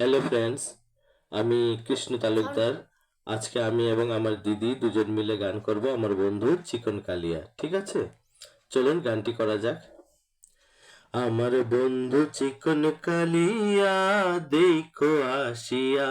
Hello friends আমি কৃষ্ণ তালুকদার। আজকে আমি এবং আমার দিদি দুজন মিলে গান করব আমার বন্ধু চিকন কালিয়া, ঠিক আছে? চলুন গানটি করা যাক। আমার বন্ধু চিকন কালিয়া, দেখো আসিয়া।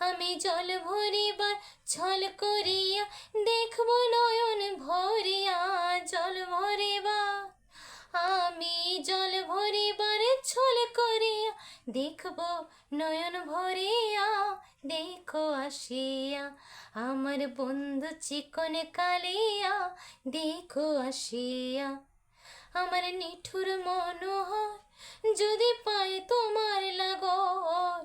আমি জল ভরিবার ছল করিয়া দেখব নয়ন ভরিয়া, জল ভরিবা। আমি জল ভরিবার ছল করিয়া দেখব নয়ন ভরিয়া, দেখো আসিয়া। আমার বন্ধু চিকন কালিয়া, দেখো আসিয়া। আমার নিঠুর মনোহর যদি পাই তোমার লাগর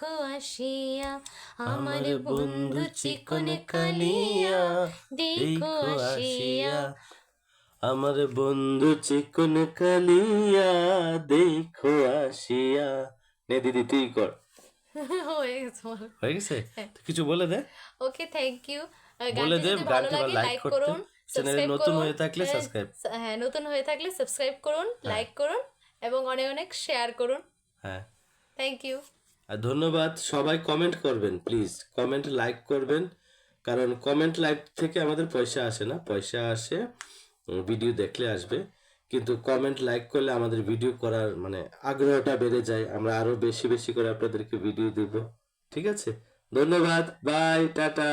দেখো আসিয়া আমার বন্ধু চিকন কালিয়া দেখো আসিয়া আমার বন্ধু চিকন কালিয়া দেখো আসিয়া নে দিদি তুই কর। হয়ে গেছে হয়ে গেছে? কিছু বলে দে। ওকে থ্যাংক ইউ বলে দে গানটি লাইক করতে। চ্যানেলে নতুন হয়ে থাকলে সাবস্ক্রাইব হ্যাঁ নতুন হয়ে থাকলে সাবস্ক্রাইব করুন লাইক করুন এবং অনেক অনেক শেয়ার করুন। হ্যাঁ। থ্যাংক ইউ ধন্যবাদ, সবাই কমেন্ট করবেন প্লিজ কমেন্ট লাইক করবেন। কারণ কমেন্ট লাইক থেকে আমাদের পয়সা আসে না, পয়সা আসে ভিডিও দেখলে আসবে। কিন্তু কমেন্ট লাইক করলে আমাদের ভিডিও করার মানে আগ্রহটা বেড়ে যায়। আমরা আরও বেশি বেশি করে আপনাদেরকে ভিডিও দেব। ঠিক আছে? ধন্যবাদ বাই টাটা।